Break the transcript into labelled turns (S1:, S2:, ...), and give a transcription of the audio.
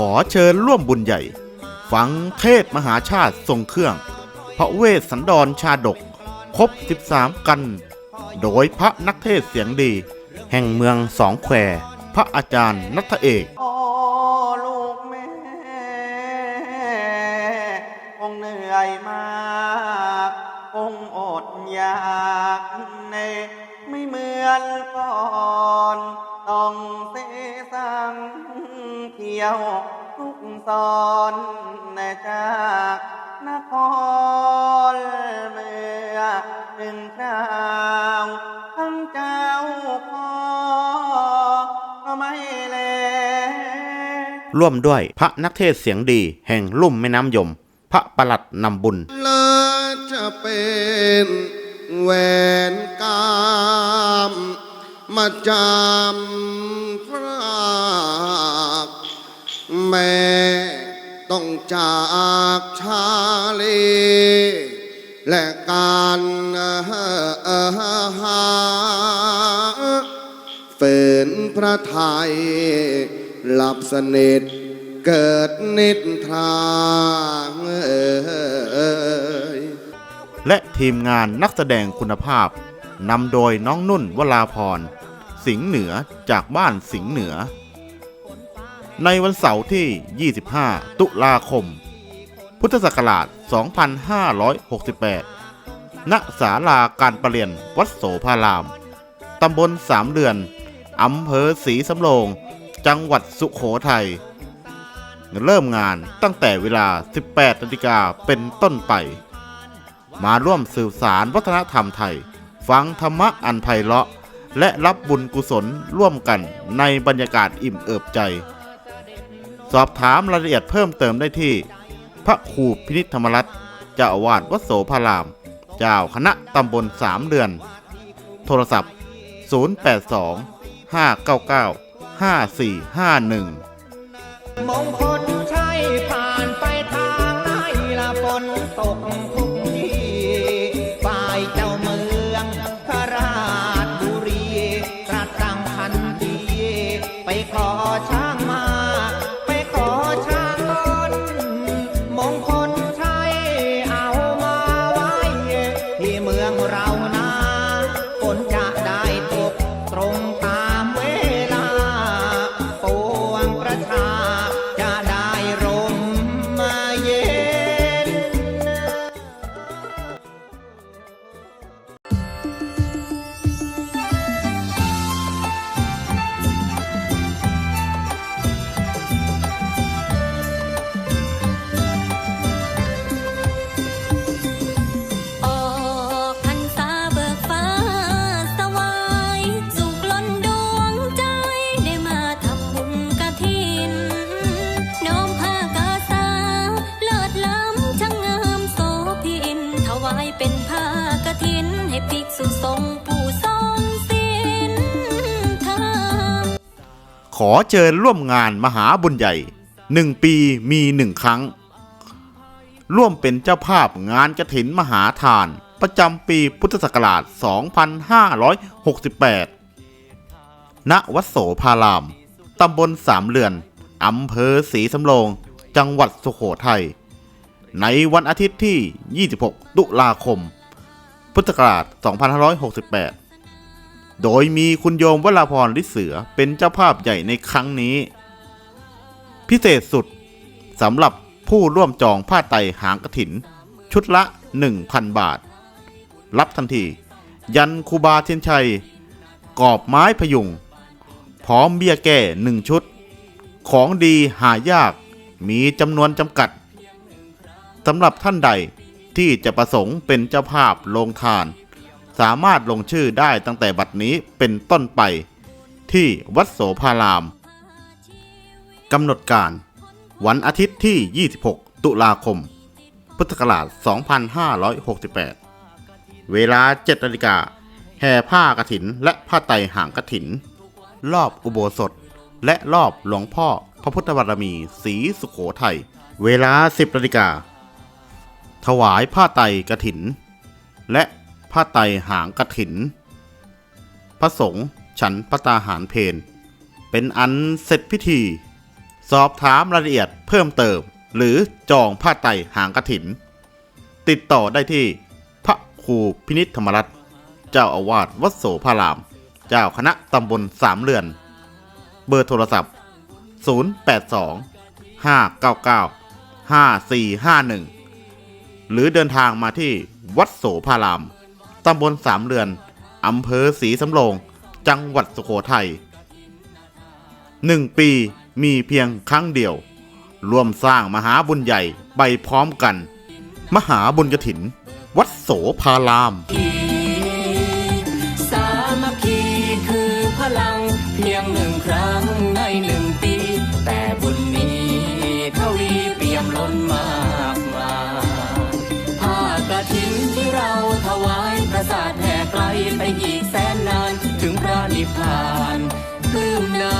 S1: ขอเชิญร่วมบุญใหญ่ ฟังเทศมหาชาติทรงเครื่อง พระเวสสันดรชาดก ครบ 13 กัน โดยพระนักเทศเสียงดี แห่งเมืองสองแคว พระอาจารย์นัทเอก
S2: ลูกแม่คงเหนื่อยมากคงอดอยากในไม่เหมือนก่อน ต้องเสสังเที่ยว ทุกซอนแน่จากนครเมื่อหนึ่งคราวทั้งเจ้าพ่อก็ไม่แล
S1: ร่วมด้วยพระนักเทศเสียงดีแห่งลุ่มแม่น้ำยม พระประหลัดนำบุญ
S3: เลิศจะเป็นแหวนกามมาจำพราก แม่ต้องจากชาเลและการหาเฝืนพระไทยหลับสนิทเกิดนิทรา
S1: และทีมงานนักแสดงคุณภาพนำโดยน้องนุ่นวราพร สิงห์เหนือจากบ้านสิงห์เหนือ ในวันเสาร์ที่ 25 ตุลาคม พุทธศักราช 2568 ณ ศาลาการประเรียนวัดโสภาราม ตำบลสามเดือน อำเภอศรีสำโรง จังหวัดสุขโขทัย เริ่มงานตั้งแต่เวลา 18นาฬิกาเป็นต้นไป มาร่วมสื่อสารวัฒนธรรมไทย ฟังธรรมะอันไพเราะและรับบุญกุศลร่วมกันในบรรยากาศอิ่มเอิบใจ สอบถามรายละเอียดเพิ่มเติมได้ที่ พระครูพินิจธรรมรัตน์เจ้าอาวาสวัดโสภาราม เจ้าคณะตำบลสามเดือน โทรศัพท์ 082 599 5451
S4: มงคลใช่ผ่านไปทางไหนละฝนตก เป็น
S5: ผ้ากะถิน ให้ภิกษุสงฆ์ผู้ทรงศีลธรรม
S1: ขอเชิญร่วมงานมหาบุญใหญ่หนึ่งปีมีหนึ่งครั้ง ร่วมเป็นเจ้าภาพงานกระถินมหาทาน ประจำปีพุทธศักราช 2568 ณ วัดโสภาราม ตำบลสามเรือน อำเภอศรีสำโรง จังหวัดสุโขทัย ในวันอาทิตย์ที่ 26 ตุลาคม พุทธศักราช 2568 โดยมีคุณโยมวราพรลิเสือเป็นเจ้าภาพใหญ่ในครั้งนี้ พิเศษสุดสำหรับผู้ร่วมจองผ้าไตหางกระถิน ชุดละ 1,000 บาท รับทันที ยันคูบาเทียนชัยกรอบไม้พยุง พร้อมเบี้ยแก้หนึ่งชุด ของดีหายากมีจำนวนจำกัด สำหรับท่านใดที่จะประสงค์เป็นเจ้าภาพลงทาน สามารถลงชื่อได้ตั้งแต่บัดนี้เป็นต้นไป ที่วัดโสภารามกำหนดการ วันอาทิตย์ที่ 26 ตุลาคม พุทธศักราช 2568 เวลา7นาฬิกาแห่ผ้ากฐินและผ้าไตรหางกฐิน รอบอุโบสถ และรอบหลวงพ่อพระพุทธบารมี สีสุขโขทัย เวลา 10นาฬิกา ถวายผ้าไตรกฐิน และผ้าไตรหางกฐิน พระสงฆ์ฉันพระตาหารเพนเป็นอันเสร็จพิธี สอบถามรายละเอียดเพิ่มเติม หรือจองผ้าไตรหางกระถิน ติดต่อได้ที่พระครูพินิษธรรมรัตน์เจ้าอาวาสวัดโสภาราม เจ้าคณะตำบลสามเรือน เบอร์โทรศัพท์ 082 599 5451 หรือเดินทางมาที่วัดโสภาราม ตำบลสามเรือน อำเภอศรีสำโรง จังหวัดสุโขทัยหนึ่งปีมีเพียงครั้งเดียว ร่วมสร้างมหาบุญใหญ่ไปพร้อมกัน มหาบุญกถิน วัดโสภาราม
S6: ไปอีกแสนนาน ถึงพระนิพพานปลื้มนา